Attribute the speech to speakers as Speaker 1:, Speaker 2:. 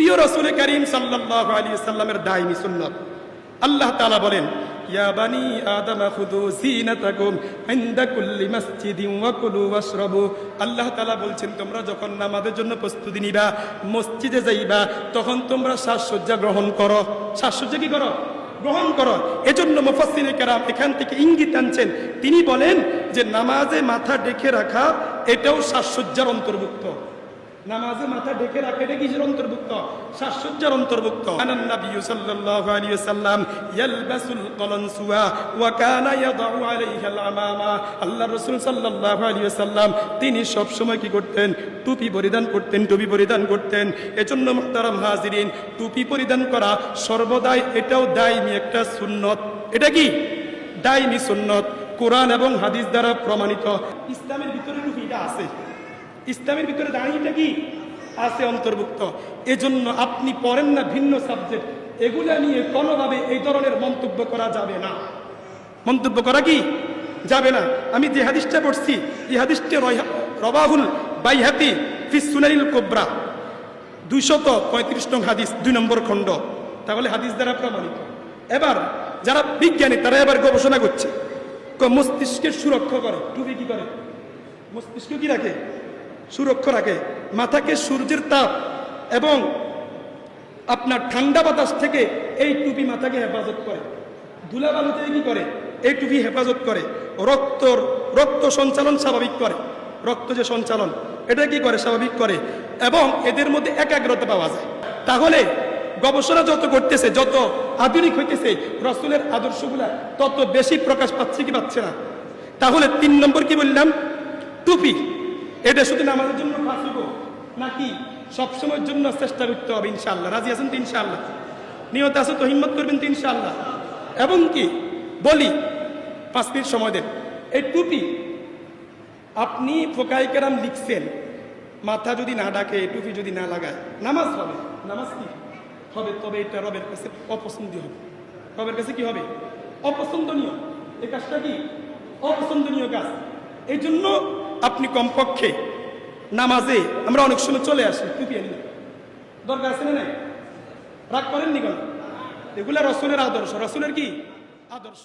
Speaker 1: টুপিও রসুল করিম সাল্লাহ আলী সাল্লামের দায়নি সুন্নত। আল্লাহ তালা বলেন, ইয়া বানি আদম খুদু জিনাতাকুম ইনদা আল্লাহ তাআলা বলছেন, তোমরা যখন নামাজের জন্য প্রস্তুতি নিবা, মসজিদে যাইবা, তখন তোমরা সাজসজ্জা গ্রহণ করো। সাজসজ্জা কি করো? গ্রহণ করো। এজন্য মুফাসসিরে কেরাম এখান থেকে ইঙ্গিত আনছেন। তিনি বলেন যে, নামাজে মাথা ডেকে রাখা, এটাও সাজসজ্জার অন্তর্ভুক্ত। নামাজে মাথা ঢেকে রাখে এটা কিসের অন্তর্ভুক্ত, সাজসজ্জার অন্তর্ভুক্ত। আনান সাল্লাল্লাহু আলাইহি ওয়াসাল্লাম ইয়ালবাসুল কলনসুয়া ওয়া কানা আমামা। আল্লাহ রাসূল সাল্লাল্লাহু আলাইহি ওয়াসাল্লাম তিনি সব সময় কি করতেন? টুপি পরিধান করতেন, টুপি পরিধান করতেন। এজন্য মুহতারাম হাজিরিন, টুপি পরিধান করা সর্বদাই এটাও দায়মি একটা সুন্নত। এটা কি? দায়মি সুন্নত। কোরআন এবং হাদিস দ্বারা প্রমাণিত। ইসলামের ভিতরে টুপিটা আছে। ইসলামের ভিতরে দাঁড়িয়েটা কি? আছে অন্তর্ভুক্ত। এজন্য আপনি পড়েন না ভিন্ন সাবজেক্ট এগুলা নিয়ে কোনোভাবে এই ধরনের মন্তব্য করা যাবে না। মন্তব্য করা কি? যাবে না। আমি যে হাদিসটা পড়ছি, এই হাদিসটা রবাহুল বাইহাতি ফিস সুনাইল কোবরা। দুইশত পঁয়ত্রিশ নং হাদিস, দুই নম্বর খণ্ড। তাহলে হাদিস দ্বারা প্রমাণিত। এবার যারা বিজ্ঞানী, তারা এবার গবেষণা করছে। মস্তিষ্কের সুরক্ষা করে। টুপি কি করে? মস্তিষ্ক কি রাখে? সুরক্ষা রাখে মাথাকে সূর্যের তাপ এবং আপনার ঠান্ডা বাতাস থেকে এই টুপি মাথাকে হেফাজত করে। ধুলাবালু থেকে কি করে? এই টুপি হেফাজত করে। রক্ত রক্ত সঞ্চালন স্বাভাবিক করে। রক্ত যে সঞ্চালন, এটা কি করে? স্বাভাবিক করে। এবং এদের মধ্যে একাগ্রতা পাওয়া যায়। তাহলে গবেষণা যত করতেছে, যত আধুনিক হইতেছে, রসুলের আদর্শগুলা তত বেশি প্রকাশ পাচ্ছে কি পাচ্ছে না? তাহলে তিন নম্বর কি বললাম? টুপি। এটা শুধু নামাজের জন্য ফাঁসিব নাকি সবসময়ের জন্য চেষ্টা করতে হবে ইনশাল্লাহ রাজি আছেন ইনশাল্লাহ নিয়ত আছে তো, হিম্মত করবেন তো ইনশাল্লাহ এবং কি? বলি, পাঁচ মিনিট সময় দেন। এই টুপি আপনি ফোকাই কেরাম লিখছেন, মাথা যদি না ডাকে টুপি যদি না লাগায়, নামাজ হবে? নামাজ কি? হবে, তবে এটা রবের কাছে অপছন্দীয় হবে। রবের কাছে কি হবে? অপছন্দনীয়। এই কাজটা কি? অপছন্দনীয় কাজ। এই জন্য আপনি কমপক্ষে নামাজে আমরা অনেক সময় চলে আসি টুপি আনি দরকার আছে না নাই? রাগ করেননি কেন? এগুলা রসুলের আদর্শ। রসুলের কি? আদর্শ।